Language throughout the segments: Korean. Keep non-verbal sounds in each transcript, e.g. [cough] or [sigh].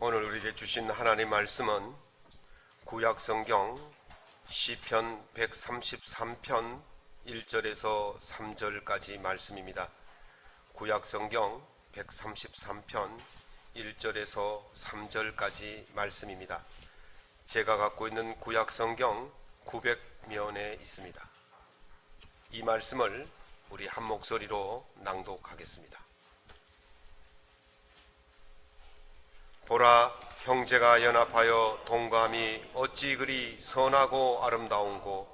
오늘 우리에게 주신 하나님 말씀은 구약 성경 시편 133편 1절에서 3절까지 말씀입니다. 구약 성경 133편 1절에서 3절까지 말씀입니다. 제가 갖고 있는 구약 성경 900면에 있습니다. 이 말씀을 우리 한 목소리로 낭독하겠습니다. 보라 형제가 연합하여 동감이 어찌 그리 선하고 아름다운고?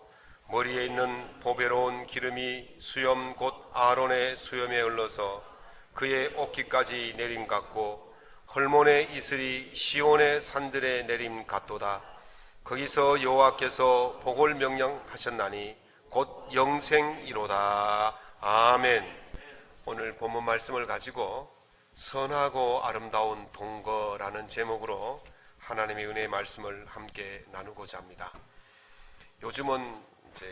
머리에 있는 보배로운 기름이 수염 곧 아론의 수염에 흘러서 그의 옷깃까지 내림 같고 헐몬의 이슬이 시온의 산들에 내림 같도다. 거기서 여호와께서 복을 명령하셨나니 곧 영생이로다. 아멘. 오늘 본문 말씀을 가지고 선하고 아름다운 동거라는 제목으로 하나님의 은혜의 말씀을 함께 나누고자 합니다. 요즘은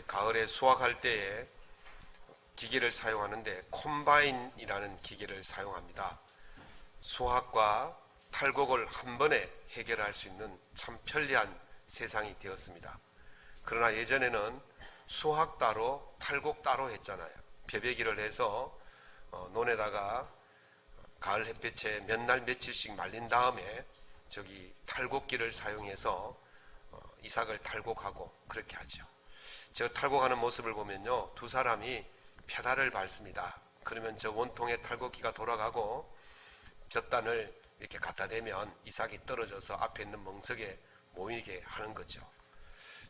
가을에 수확할 때에 기계를 사용하는데 콤바인이라는 기계를 사용합니다. 수확과 탈곡을 한 번에 해결할 수 있는 참 편리한 세상이 되었습니다. 그러나 예전에는 수확 따로 탈곡 따로 했잖아요. 배배기를 해서 어, 논에다가 가을 햇볕에 몇 날 며칠씩 말린 다음에 저기 탈곡기를 사용해서 어, 이삭을 탈곡하고 그렇게 하죠. 저 탈곡하는 모습을 보면요 두 사람이 페달을 밟습니다. 그러면 저 원통의 탈곡기가 돌아가고 젖단을 이렇게 갖다 대면 이삭이 떨어져서 앞에 있는 멍석에 모이게 하는 거죠.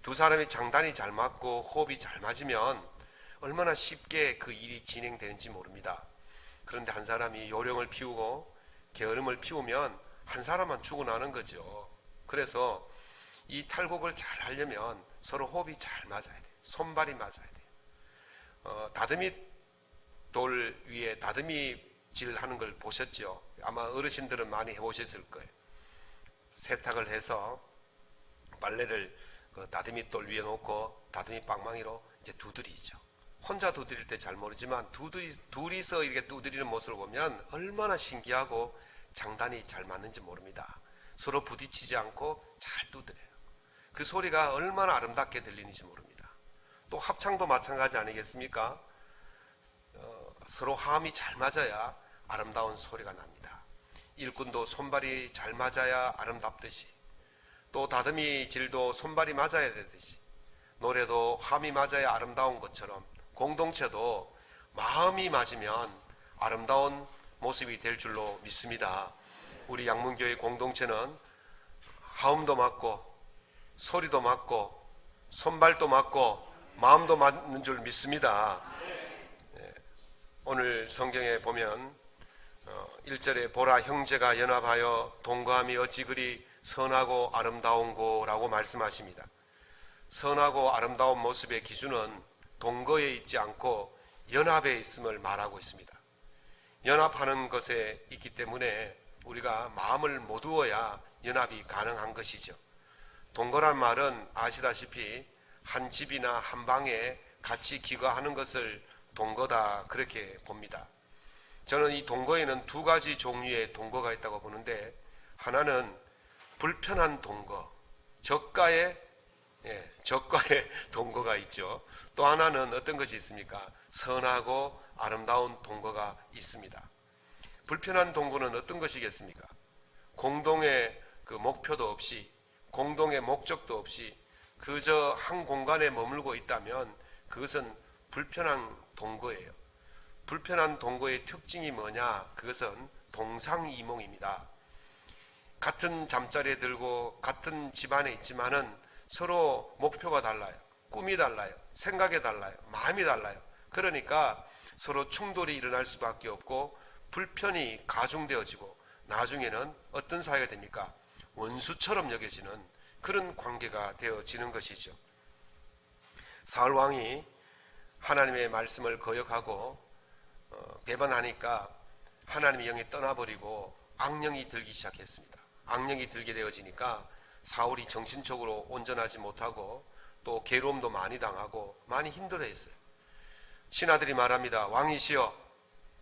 두 사람이 장단이 잘 맞고 호흡이 잘 맞으면 얼마나 쉽게 그 일이 진행되는지 모릅니다. 그런데 한 사람이 요령을 피우고 게으름을 피우면 한 사람만 죽어나는 거죠. 그래서 이 탈곡을 잘 하려면 서로 호흡이 잘 맞아야 돼요. 손발이 맞아야 돼요. 어, 다듬이 돌 위에 다듬이 질 하는 걸 보셨죠? 아마 어르신들은 많이 해보셨을 거예요. 세탁을 해서 빨래를 그 다듬이 돌 위에 놓고 다듬이 빵망이로 이제 두드리죠. 혼자 두드릴 때 잘 모르지만 두드리, 둘이서 이렇게 두드리는 모습을 보면 얼마나 신기하고 장단이 잘 맞는지 모릅니다. 서로 부딪히지 않고 잘 두드려요. 그 소리가 얼마나 아름답게 들리는지 모릅니다. 또 합창도 마찬가지 아니겠습니까? 어, 서로 화음이 잘 맞아야 아름다운 소리가 납니다. 일꾼도 손발이 잘 맞아야 아름답듯이 또 다듬이 질도 손발이 맞아야 되듯이 노래도 화음이 맞아야 아름다운 것처럼 공동체도 마음이 맞으면 아름다운 모습이 될 줄로 믿습니다. 우리 양문교회 공동체는 하음도 맞고 소리도 맞고 손발도 맞고 마음도 맞는 줄 믿습니다. 예, 오늘 성경에 보면 1절에 보라 형제가 연합하여 동거함이 어찌 그리 선하고 아름다운고라고 말씀하십니다. 선하고 아름다운 모습의 기준은 동거에 있지 않고 연합에 있음을 말하고 있습니다. 연합하는 것에 있기 때문에 우리가 마음을 모두어야 연합이 가능한 것이죠. 동거란 말은 아시다시피 한 집이나 한 방에 같이 기거하는 것을 동거다 그렇게 봅니다. 저는 이 동거에는 두 가지 종류의 동거가 있다고 보는데 하나는 불편한 동거, 저가의 예, 저가의 [laughs] 동거가 있죠. 또 하나는 어떤 것이 있습니까? 선하고 아름다운 동거가 있습니다. 불편한 동거는 어떤 것이겠습니까? 공동의 그 목표도 없이 공동의 목적도 없이 그저 한 공간에 머물고 있다면 그것은 불편한 동거예요. 불편한 동거의 특징이 뭐냐? 그것은 동상이몽입니다. 같은 잠자리에 들고 같은 집안에 있지만은 서로 목표가 달라요. 꿈이 달라요. 생각이 달라요. 마음이 달라요. 그러니까 서로 충돌이 일어날 수밖에 없고 불편이 가중되어지고 나중에는 어떤 사이가 됩니까? 원수처럼 여겨지는 그런 관계가 되어지는 것이죠. 사울 왕이 하나님의 말씀을 거역하고 어, 배반하니까 하나님의 영이 떠나버리고 악령이 들기 시작했습니다. 악령이 들게 되어지니까 사울이 정신적으로 온전하지 못하고 또 괴로움도 많이 당하고 많이 힘들어했어요. 신하들이 말합니다. 왕이시여,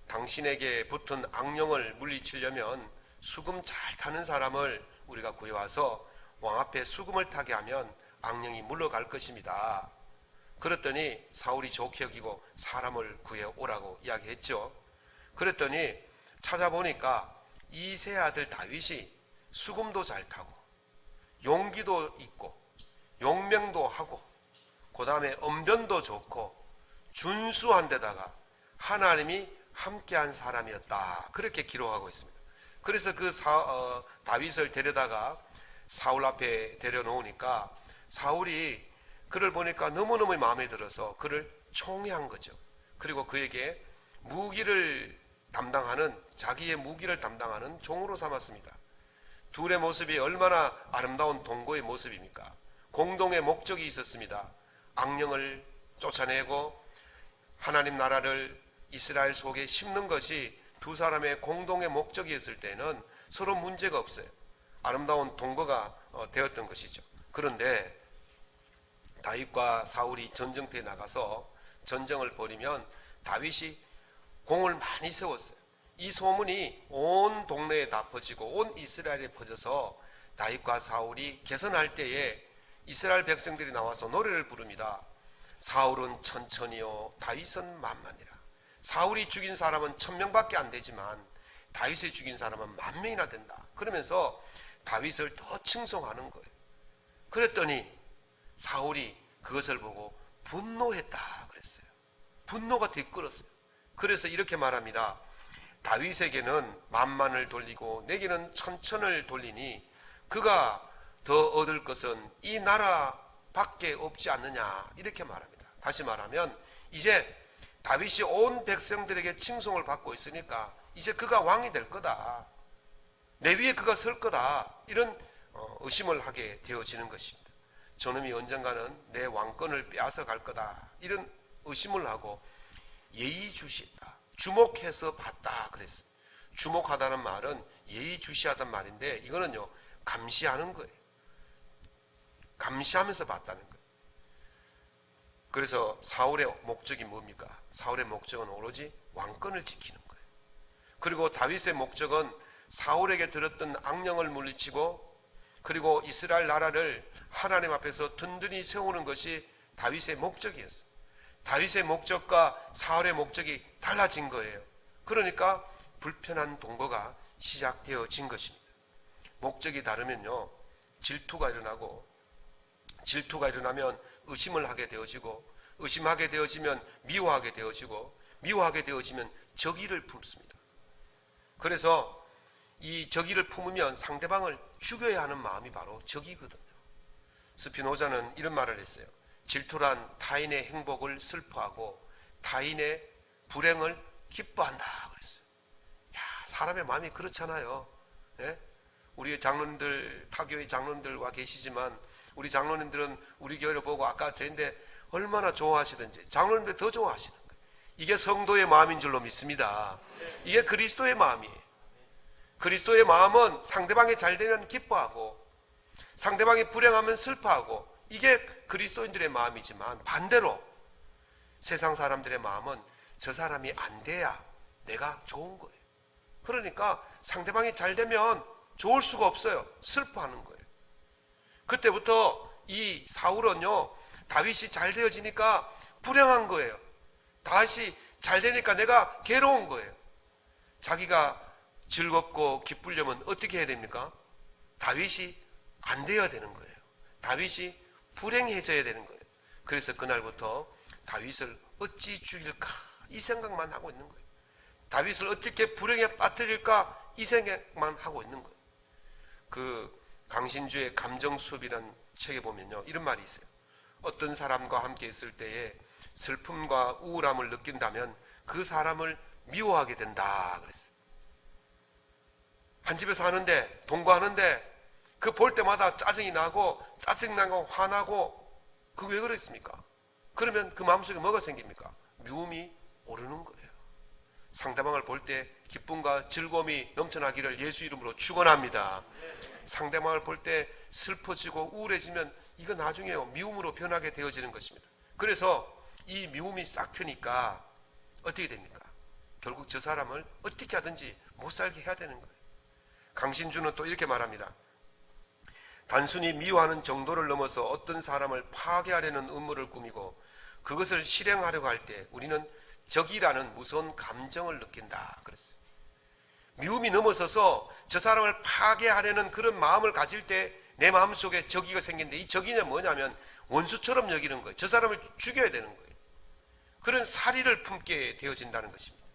당신에게 붙은 악령을 물리치려면 수금 잘 타는 사람을 우리가 구해와서 왕 앞에 수금을 타게 하면 악령이 물러갈 것입니다. 그랬더니 사울이 좋게 여기고 사람을 구해 오라고 이야기했죠. 그랬더니 찾아보니까 이세 아들 다윗이 수금도 잘 타고 용기도 있고 용명도 하고 그 다음에 언변도 좋고 준수한 데다가 하나님이 함께한 사람이었다 그렇게 기록하고 있습니다. 그래서 그 사, 어, 다윗을 데려다가 사울 앞에 데려놓으니까 사울이 그를 보니까 너무너무 마음에 들어서 그를 총애한 거죠. 그리고 그에게 무기를 담당하는 자기의 무기를 담당하는 종으로 삼았습니다. 둘의 모습이 얼마나 아름다운 동거의 모습입니까? 공동의 목적이 있었습니다. 악령을 쫓아내고 하나님 나라를 이스라엘 속에 심는 것이 두 사람의 공동의 목적이었을 때는 서로 문제가 없어요. 아름다운 동거가 어, 되었던 것이죠. 그런데 다윗과 사울이 전쟁터에 나가서 전쟁을 벌이면 다윗이 공을 많이 세웠어요. 이 소문이 온 동네에 다 퍼지고 온 이스라엘에 퍼져서 다윗과 사울이 개선할 때에 이스라엘 백성들이 나와서 노래를 부릅니다. 사울은 천천히요 다윗은 만만이라. 사울이 죽인 사람은 천 명밖에 안 되지만 다윗이 죽인 사람은 만 명이나 된다. 그러면서 다윗을 더 칭송하는 거예요. 그랬더니 사울이 그것을 보고 분노했다 그랬어요. 분노가 뒤끓었어요. 그래서 이렇게 말합니다. 다윗에게는 만만을 돌리고 내게는 천천을 돌리니 그가 더 얻을 것은 이 나라 밖에 없지 않느냐 이렇게 말합니다. 다시 말하면 이제 다윗이 온 백성들에게 칭송을 받고 있으니까 이제 그가 왕이 될 거다. 내 위에 그가 설 거다. 이런 어, 의심을 하게 되어지는 것입니다. 저놈이 언젠가는 내 왕권을 빼앗아 갈 거다. 이런 의심을 하고 예의주시했다. 주목해서 봤다. 그랬어요. 주목하다는 말은 예의주시하단 말인데 이거는요 감시하는 거예요. 감시하면서 봤다는 거예요. 그래서 사울의 목적이 뭡니까? 사울의 목적은 오로지 왕권을 지키는 거예요. 그리고 다윗의 목적은 사울에게 들었던 악령을 물리치고 그리고 이스라엘 나라를 하나님 앞에서 든든히 세우는 것이 다윗의 목적이었어요. 다윗의 목적과 사울의 목적이 달라진 거예요. 그러니까 불편한 동거가 시작되어진 것입니다. 목적이 다르면요, 질투가 일어나고, 질투가 일어나면 의심을 하게 되어지고, 의심하게 되어지면 미워하게 되어지고, 미워하게 되어지면 적의를 품습니다. 그래서 이 적의를 품으면 상대방을 죽여야 하는 마음이 바로 적이거든요. 스피노자는 이런 말을 했어요. 질투란 타인의 행복을 슬퍼하고 타인의 불행을 기뻐한다 그랬어요. 야, 사람의 마음이 그렇잖아요. 예? 우리 장로님들, 타교의 장로님들과 계시지만 우리 장로님들은 우리 교회를 보고 아까 저인데 얼마나 좋아하시든지 장로님들 더 좋아하시는 거예요. 이게 성도의 마음인 줄로 믿습니다. 이게 그리스도의 마음이에요. 그리스도의 마음은 상대방이 잘 되면 기뻐하고 상대방이 불행하면 슬퍼하고 이게 그리스도인들의 마음이지만 반대로 세상 사람들의 마음은 저 사람이 안 돼야 내가 좋은 거예요. 그러니까 상대방이 잘 되면 좋을 수가 없어요. 슬퍼하는 거예요. 그때부터 이 사울은요, 다윗이 잘 되어지니까 불행한 거예요. 다윗이 잘 되니까 내가 괴로운 거예요. 자기가 즐겁고 기쁘려면 어떻게 해야 됩니까? 다윗이 안 되어야 되는 거예요. 다윗이 불행해져야 되는 거예요. 그래서 그날부터 다윗을 어찌 죽일까 이 생각만 하고 있는 거예요. 다윗을 어떻게 불행에 빠뜨릴까 이 생각만 하고 있는 거예요. 그 강신주의 감정 수업이라는 책에 보면요 이런 말이 있어요. 어떤 사람과 함께 있을 때에 슬픔과 우울함을 느낀다면 그 사람을 미워하게 된다 그랬어요. 한 집에 사는데 동거하는데 그 볼 때마다 짜증이 나고 짜증나고 화나고 그 왜 그랬습니까? 그러면 그 마음속에 뭐가 생깁니까? 미움이 오르는 거예요. 상대방을 볼 때 기쁨과 즐거움이 넘쳐나기를 예수 이름으로 축원합니다. 상대방을 볼 때 슬퍼지고 우울해지면 이거 나중에 미움으로 변하게 되어지는 것입니다. 그래서 이 미움이 싹 트니까 어떻게 됩니까? 결국 저 사람을 어떻게 하든지 못 살게 해야 되는 거예요. 강신주는 또 이렇게 말합니다. 단순히 미워하는 정도를 넘어서 어떤 사람을 파괴하려는 음모를 꾸미고 그것을 실행하려고 할 때 우리는 적이라는 무서운 감정을 느낀다. 그랬어요. 미움이 넘어서서 저 사람을 파괴하려는 그런 마음을 가질 때 내 마음 속에 적이가 생긴데 이 적이냐 뭐냐면 원수처럼 여기는 거예요. 저 사람을 죽여야 되는 거예요. 그런 사리를 품게 되어진다는 것입니다.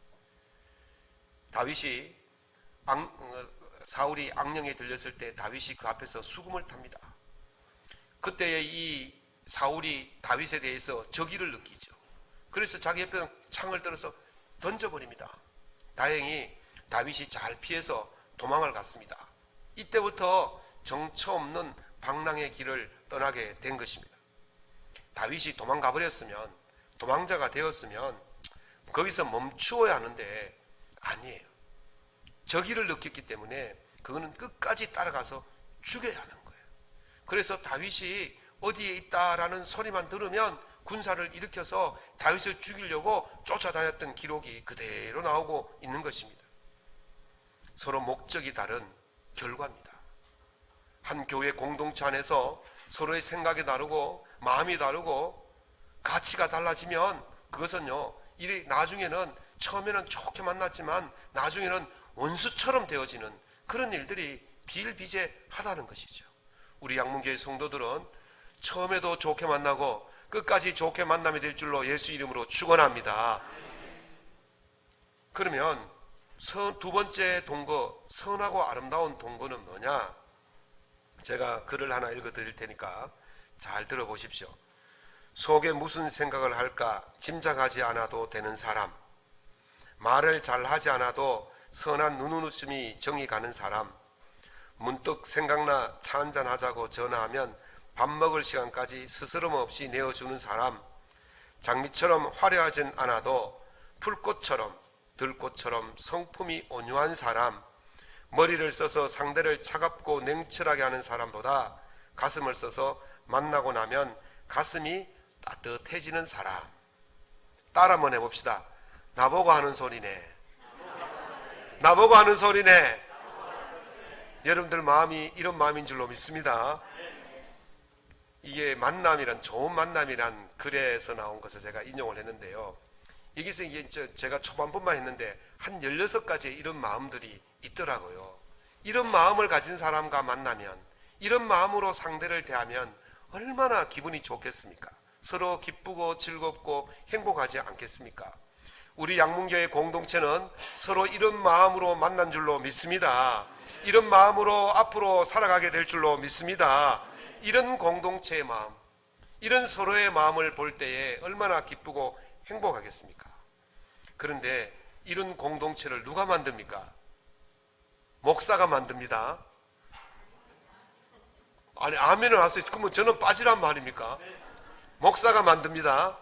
다윗이 악- 어, 사울이 악령에 들렸을 때 다윗이 그 앞에서 수금을 탑니다. 그때에 이 사울이 다윗에 대해서 적의를 느끼죠. 그래서 자기 옆에 창을 들어서 던져버립니다. 다행히 다윗이 잘 피해서 도망을 갔습니다. 이때부터 정처 없는 방랑의 길을 떠나게 된 것입니다. 다윗이 도망가 버렸으면 도망자가 되었으면 거기서 멈추어야 하는데 아니에요. 적의를 느꼈기 때문에 그거는 끝까지 따라가서 죽여야 하는 거예요. 그래서 다윗이 어디에 있다라는 소리만 들으면 군사를 일으켜서 다윗을 죽이려고 쫓아다녔던 기록이 그대로 나오고 있는 것입니다. 서로 목적이 다른 결과입니다. 한 교회 공동체 안에서 서로의 생각이 다르고 마음이 다르고 가치가 달라지면 그것은요, 이 나중에는 처음에는 좋게 만났지만 나중에는 원수처럼 되어지는 그런 일들이 비일비재하다는 것이죠. 우리 양문교회 성도들은 처음에도 좋게 만나고 끝까지 좋게 만남이 될 줄로 예수 이름으로 축원합니다. 그러면 선- 두 번째 동거 선하고 아름다운 동거는 뭐냐? 제가 글을 하나 읽어 드릴 테니까 잘 들어보십시오. 속에 무슨 생각을 할까 짐작하지 않아도 되는 사람, 말을 잘 하지 않아도 선한 눈웃음이 정이 가는 사람, 문득 생각나 차 한잔 하자고 전화하면 밥 먹을 시간까지 스스럼 없이 내어주는 사람, 장미처럼 화려하진 않아도 풀꽃처럼 들꽃처럼 성품이 온유한 사람, 머리를 써서 상대를 차갑고 냉철하게 하는 사람보다 가슴을 써서 만나고 나면 가슴이 따뜻해지는 사람. 따라 한번 해봅시다. 나보고 하는 소리네. 나보고 하는 소리네. 여러분들 마음이 이런 마음인 줄로 믿습니다. 이게 만남이란 좋은 만남이란 글에서 나온 것을 제가 인용을 했는데요. 여기서 저- 제가 초반부만 했는데 한 16가지의 이런 마음들이 있더라고요. 이런 마음을 가진 사람과 만나면 이런 마음으로 상대를 대하면 얼마나 기분이 좋겠습니까? 서로 기쁘고 즐겁고 행복하지 않겠습니까? 우리 양문교회 공동체는 서로 이런 마음으로 만난 줄로 믿습니다. 이런 마음으로 앞으로 살아가게 될 줄로 믿습니다. 이런 공동체의 마음, 이런 서로의 마음을 볼 때에 얼마나 기쁘고 행복하겠습니까? 그런데 이런 공동체를 누가 만듭니까? 목사가 만듭니다. 아니, 아멘을 하세요. 그러면 저는 빠지란 말입니까? 목사가 만듭니다.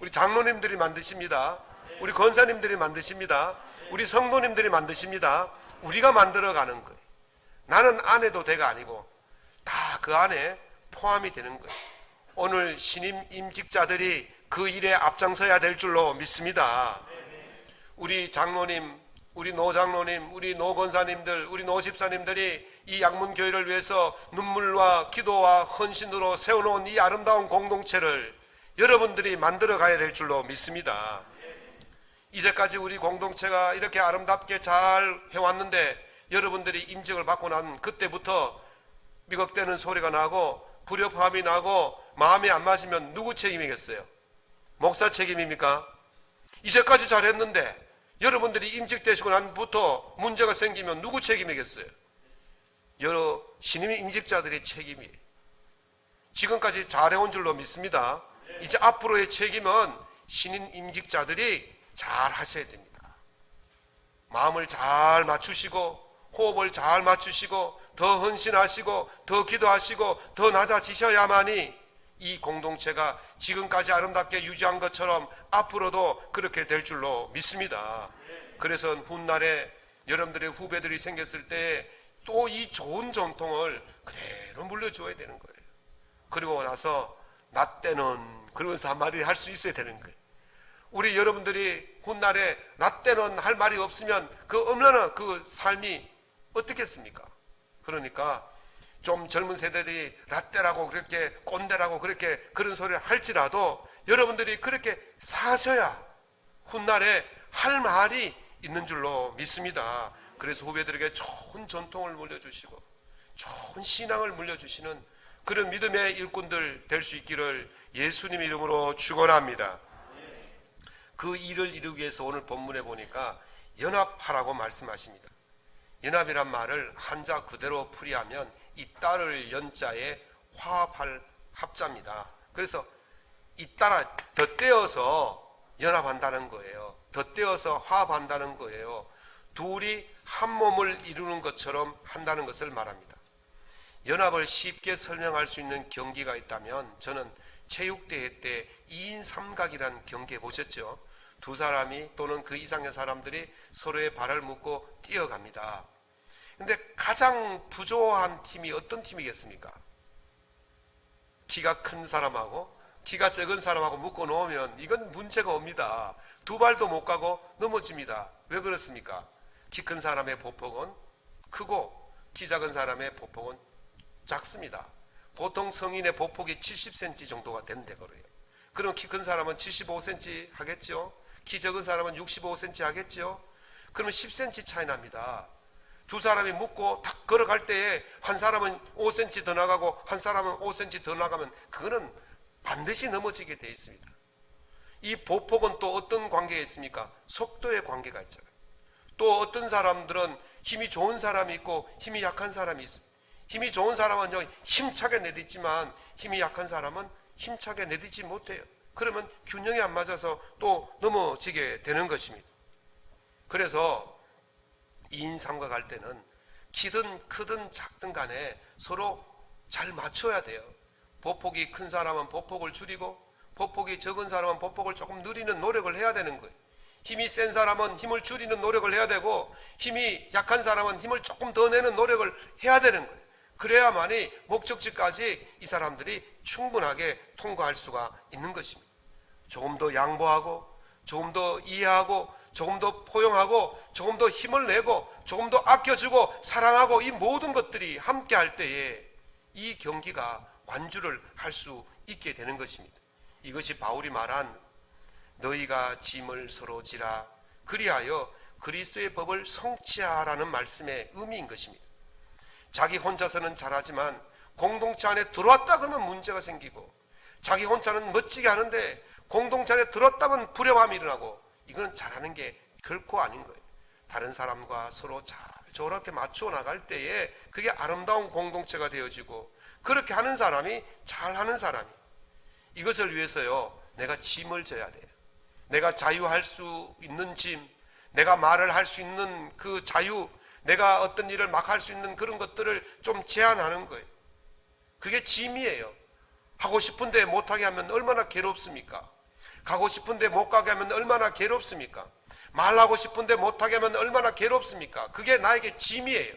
우리 장로님들이 만드십니다. 우리 권사님들이 만드십니다. 우리 성도님들이 만드십니다. 우리가 만들어가는 거예요. 나는 안 해도 돼가 아니고 다 그 안에 포함이 되는 거예요. 오늘 신임 임직자들이 그 일에 앞장서야 될 줄로 믿습니다. 우리 장로님, 우리 노장로님, 우리 노건사님들, 우리 노집사님들이 이 양문교회를 위해서 눈물과 기도와 헌신으로 세워놓은 이 아름다운 공동체를 여러분들이 만들어 가야 될 줄로 믿습니다. 이제까지 우리 공동체가 이렇게 아름답게 잘 해왔는데 여러분들이 임직을 받고 난 그때부터 미걱대는 소리가 나고 불협화음이 나고 마음이 안 맞으면 누구 책임이겠어요? 목사 책임입니까? 이제까지 잘했는데 여러분들이 임직되시고 난부터 문제가 생기면 누구 책임이겠어요? 여러 신임 임직자들의 책임이에요. 지금까지 잘해온 줄로 믿습니다. 이제 앞으로의 책임은 신임 임직자들이 잘 하셔야 됩니다. 마음을 잘 맞추시고 호흡을 잘 맞추시고 더 헌신하시고 더 기도하시고 더 낮아지셔야만이 이 공동체가 지금까지 아름답게 유지한 것처럼 앞으로도 그렇게 될 줄로 믿습니다. 그래서 훗날에 여러분들의 후배들이 생겼을 때 또 이 좋은 전통을 그대로 물려줘야 되는 거예요. 그리고 나서 나 때는 그러면서 한마디 할 수 있어야 되는 거예요. 우리 여러분들이 훗날에 나 때는 할 말이 없으면 그 얼마나 그 삶이 어떻겠습니까? 그러니까 좀 젊은 세대들이 라떼라고 그렇게 꼰대라고 그렇게 그런 소리를 할지라도 여러분들이 그렇게 사셔야 훗날에 할 말이 있는 줄로 믿습니다. 그래서 후배들에게 좋은 전통을 물려주시고 좋은 신앙을 물려주시는 그런 믿음의 일꾼들 될 수 있기를 예수님 이름으로 축원합니다. 그 일을 이루기 위해서 오늘 본문에 보니까 연합하라고 말씀하십니다. 연합이란 말을 한자 그대로 풀이하면 이따를 연자에 화합할 합자입니다. 그래서 잇따라 덧대어서 연합한다는 거예요. 덧대어서 화합한다는 거예요. 둘이 한 몸을 이루는 것처럼 한다는 것을 말합니다. 연합을 쉽게 설명할 수 있는 경기가 있다면 저는 체육대회 때 2인 삼각이라는 경기 보셨죠? 두 사람이 또는 그 이상의 사람들이 서로의 발을 묶고 뛰어갑니다. 근데 가장 부조한 팀이 어떤 팀이겠습니까? 키가 큰 사람하고 키가 적은 사람하고 묶어 놓으면 이건 문제가 옵니다. 두 발도 못 가고 넘어집니다. 왜 그렇습니까? 키 큰 사람의 보폭은 크고 키 작은 사람의 보폭은 작습니다. 보통 성인의 보폭이 70cm 정도가 된대 그래요. 그럼 키 큰 사람은 75cm 하겠죠? 키 적은 사람은 65cm 하겠죠? 그러면 10cm 차이 납니다. 두 사람이 묶고 탁 걸어갈 때에 한 사람은 5cm 더 나가고 한 사람은 5cm 더 나가면 그거는 반드시 넘어지게 돼 있습니다. 이 보폭은 또 어떤 관계가 있습니까? 속도의 관계가 있잖아요. 또 어떤 사람들은 힘이 좋은 사람이 있고 힘이 약한 사람이 있습니다. 힘이 좋은 사람은 힘차게 내딛지만 힘이 약한 사람은 힘차게 내딛지 못해요. 그러면 균형이 안 맞아서 또 넘어지게 되는 것입니다. 그래서 2인 삼각할 때는 키든 크든 작든 간에 서로 잘 맞춰야 돼요. 보폭이 큰 사람은 보폭을 줄이고 보폭이 적은 사람은 보폭을 조금 느리는 노력을 해야 되는 거예요. 힘이 센 사람은 힘을 줄이는 노력을 해야 되고 힘이 약한 사람은 힘을 조금 더 내는 노력을 해야 되는 거예요. 그래야만이 목적지까지 이 사람들이 충분하게 통과할 수가 있는 것입니다. 조금 더 양보하고 조금 더 이해하고 조금 더 포용하고 조금 더 힘을 내고 조금 더 아껴주고 사랑하고 이 모든 것들이 함께 할 때에 이 경기가 완주를 할 수 있게 되는 것입니다. 이것이 바울이 말한 너희가 짐을 서로 지라 그리하여 그리스도의 법을 성취하라는 말씀의 의미인 것입니다. 자기 혼자서는 잘하지만 공동체 안에 들어왔다 그러면 문제가 생기고 자기 혼자는 멋지게 하는데 공동체 안에 들었다면 불협함이 일어나고 이거는 잘하는 게 결코 아닌 거예요. 다른 사람과 서로 잘 저렇게 맞추어 나갈 때에 그게 아름다운 공동체가 되어지고 그렇게 하는 사람이 잘하는 사람이 이것을 위해서요 내가 짐을 져야 돼요. 내가 자유할 수 있는 짐, 내가 말을 할 수 있는 그 자유, 내가 어떤 일을 막 할 수 있는 그런 것들을 좀 제한하는 거예요. 그게 짐이에요. 하고 싶은데 못하게 하면 얼마나 괴롭습니까? 가고 싶은데 못 가게 하면 얼마나 괴롭습니까? 말하고 싶은데 못하게 하면 얼마나 괴롭습니까? 그게 나에게 짐이에요.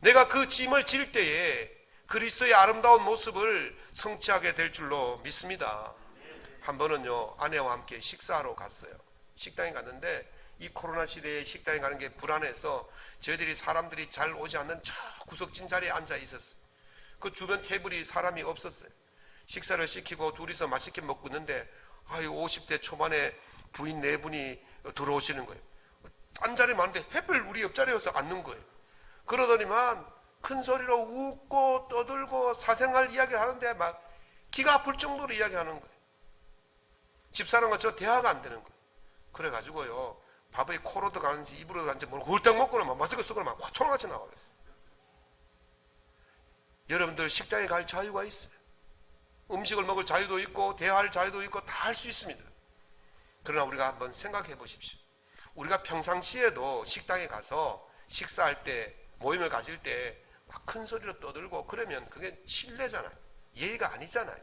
내가 그 짐을 질 때에 그리스도의 아름다운 모습을 성취하게 될 줄로 믿습니다. 한 번은요, 아내와 함께 식사하러 갔어요. 식당에 갔는데 이 코로나 시대에 식당에 가는 게 불안해서 저희들이 사람들이 잘 오지 않는 저 구석진 자리에 앉아 있었어요. 그 주변 테이블이 사람이 없었어요. 식사를 시키고 둘이서 맛있게 먹고 있는데 아유 50대 초반에 부인 네 분이 들어오시는 거예요. 딴 자리 많은데 해필 우리 옆자리에서 앉는 거예요. 그러더니만 큰 소리로 웃고 떠들고 사생활 이야기 하는데 막 기가 아플 정도로 이야기하는 거예요. 집사람과 저 대화가 안 되는 거예요. 그래가지고요 밥이 코로 들어가는지 입으로 들어가는지 모르고 hul떡 먹고는 막 마스크 쓰고 막 초롱같이 나와버렸어요. 여러분들 식당에 갈 자유가 있어요. 음식을 먹을 자유도 있고 대화할 자유도 있고 다 할 수 있습니다. 그러나 우리가 한번 생각해 보십시오. 우리가 평상시에도 식당에 가서 식사할 때 모임을 가질 때 막 큰 소리로 떠들고 그러면 그게 실례잖아요. 예의가 아니잖아요.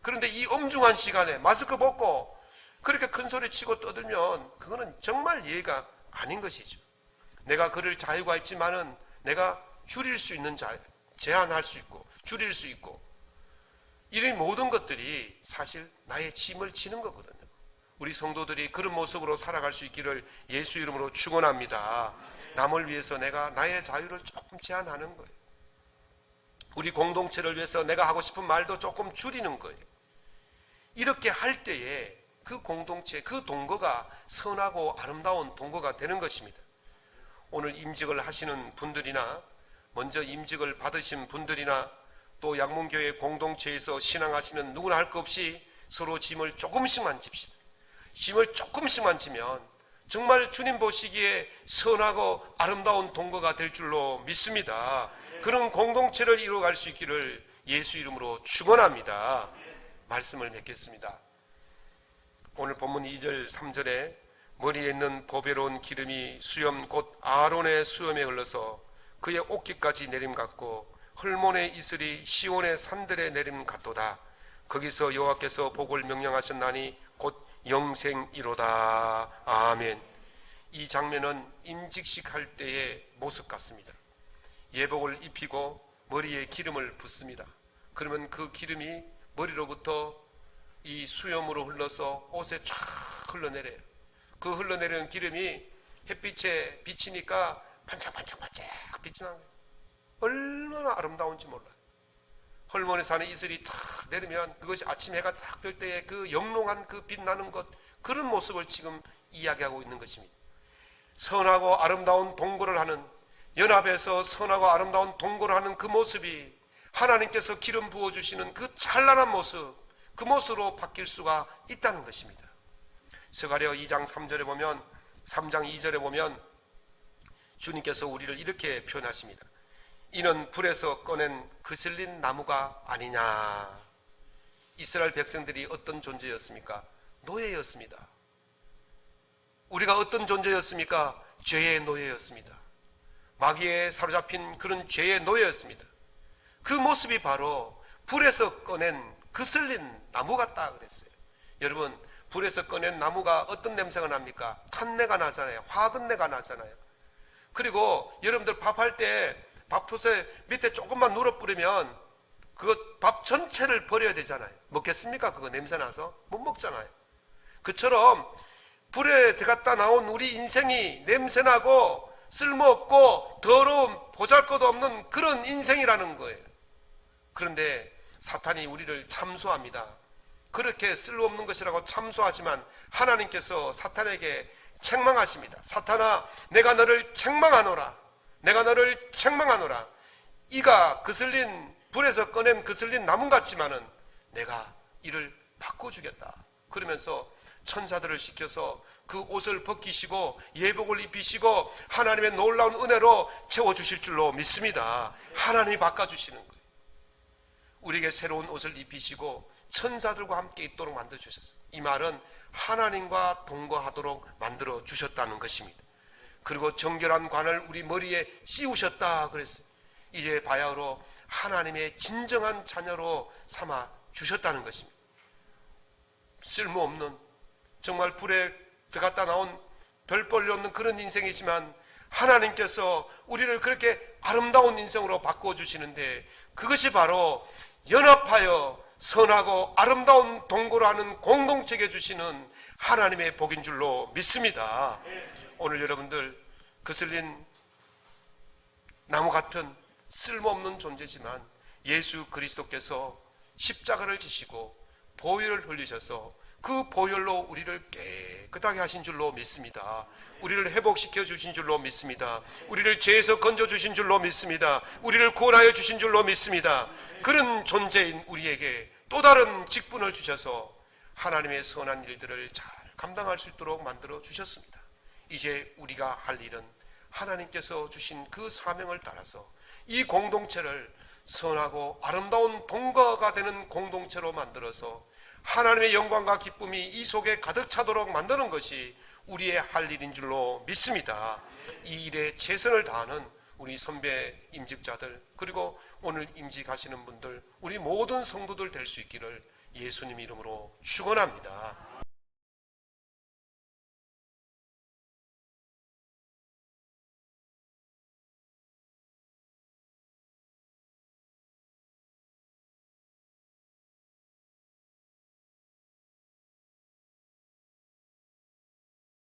그런데 이 엄중한 시간에 마스크 벗고 그렇게 큰 소리 치고 떠들면 그거는 정말 예의가 아닌 것이죠. 내가 그럴 자유가 있지만은 내가 줄일 수 있는 자유, 제한할 수 있고 줄일 수 있고 이런 모든 것들이 사실 나의 짐을 지는 거거든요. 우리 성도들이 그런 모습으로 살아갈 수 있기를 예수 이름으로 축원합니다. 남을 위해서 내가 나의 자유를 조금 제한하는 거예요. 우리 공동체를 위해서 내가 하고 싶은 말도 조금 줄이는 거예요. 이렇게 할 때에 그 공동체, 그 동거가 선하고 아름다운 동거가 되는 것입니다. 오늘 임직을 하시는 분들이나 먼저 임직을 받으신 분들이나 또 양문교회 공동체에서 신앙하시는 누구나 할 것 없이 서로 짐을 조금씩만 집시다. 짐을 조금씩만 지면 정말 주님 보시기에 선하고 아름다운 동거가 될 줄로 믿습니다. 그런 공동체를 이루어갈 수 있기를 예수 이름으로 축원합니다. 말씀을 맺겠습니다. 오늘 본문 2절 3절에 머리에 있는 보배로운 기름이 수염 곧 아론의 수염에 흘러서 그의 옷깃까지 내림 같고 헐몬의 이슬이 시온의 산들에 내림 같도다. 거기서 여호와께서 복을 명령하셨나니 곧 영생이로다. 아멘. 이 장면은 임직식 할 때의 모습 같습니다. 예복을 입히고 머리에 기름을 붓습니다. 그러면 그 기름이 머리로부터 이 수염으로 흘러서 옷에 쫙 흘러내려요. 그 흘러내리는 기름이 햇빛에 비치니까 반짝반짝반짝 빛이 나는 거예요. 얼마나 아름다운지 몰라요. 헐몬에 사는 이슬이 탁 내리면 그것이 아침 해가 딱 뜰 때의 그 영롱한 그 빛나는 것 그런 모습을 지금 이야기하고 있는 것입니다. 선하고 아름다운 동거를 하는 연합에서 선하고 아름다운 동거를 하는 그 모습이 하나님께서 기름 부어 주시는 그 찬란한 모습 그 모습으로 바뀔 수가 있다는 것입니다. 스가랴 2장 3절에 보면 3장 2절에 보면 주님께서 우리를 이렇게 표현하십니다. 이는 불에서 꺼낸 그슬린 나무가 아니냐. 이스라엘 백성들이 어떤 존재였습니까? 노예였습니다. 우리가 어떤 존재였습니까? 죄의 노예였습니다. 마귀에 사로잡힌 그런 죄의 노예였습니다. 그 모습이 바로 불에서 꺼낸 그슬린 나무 같다 그랬어요. 여러분, 불에서 꺼낸 나무가 어떤 냄새가 납니까? 탄내가 나잖아요. 화근내가 나잖아요. 그리고 여러분들 밥할 때 밥솥에 밑에 조금만 눌어 뿌리면 그거 밥 전체를 버려야 되잖아요. 먹겠습니까? 그거 냄새 나서 못 먹잖아요. 그처럼 불에 들어갔다 나온 우리 인생이 냄새나고 쓸모없고 더러운 보잘것도 없는 그런 인생이라는 거예요. 그런데 사탄이 우리를 참소합니다. 그렇게 쓸모없는 것이라고 참소하지만 하나님께서 사탄에게 책망하십니다. 사탄아, 내가 너를 책망하노라. 내가 너를 책망하노라. 이가 그슬린 불에서 꺼낸 그슬린 나무 같지만은 내가 이를 바꿔 주겠다. 그러면서 천사들을 시켜서 그 옷을 벗기시고 예복을 입히시고 하나님의 놀라운 은혜로 채워 주실 줄로 믿습니다. 하나님이 바꿔 주시는 거예요. 우리에게 새로운 옷을 입히시고 천사들과 함께 있도록 만들어 주셨어요. 이 말은 하나님과 동거하도록 만들어 주셨다는 것입니다. 그리고 정결한 관을 우리 머리에 씌우셨다 그랬어요. 이제 바야흐로 하나님의 진정한 자녀로 삼아 주셨다는 것입니다. 쓸모없는 정말 불에 들어갔다 나온 별볼일 없는 그런 인생이지만 하나님께서 우리를 그렇게 아름다운 인생으로 바꿔 주시는데 그것이 바로 연합하여 선하고 아름다운 동거를 하는 공동체에 주시는 하나님의 복인 줄로 믿습니다. 오늘 여러분들 그슬린 나무 같은 쓸모없는 존재지만 예수 그리스도께서 십자가를 지시고 보혈을 흘리셔서 그 보혈로 우리를 깨끗하게 하신 줄로 믿습니다. 우리를 회복시켜 주신 줄로 믿습니다. 우리를 죄에서 건져 주신 줄로 믿습니다. 우리를 구원하여 주신 줄로 믿습니다. 그런 존재인 우리에게 또 다른 직분을 주셔서 하나님의 선한 일들을 잘 감당할 수 있도록 만들어 주셨습니다. 이제 우리가 할 일은 하나님께서 주신 그 사명을 따라서 이 공동체를 선하고 아름다운 동거가 되는 공동체로 만들어서 하나님의 영광과 기쁨이 이 속에 가득 차도록 만드는 것이 우리의 할 일인 줄로 믿습니다. 이 일에 최선을 다하는 우리 선배 임직자들 그리고 오늘 임직하시는 분들 우리 모든 성도들 될 수 있기를 예수님 이름으로 축원합니다.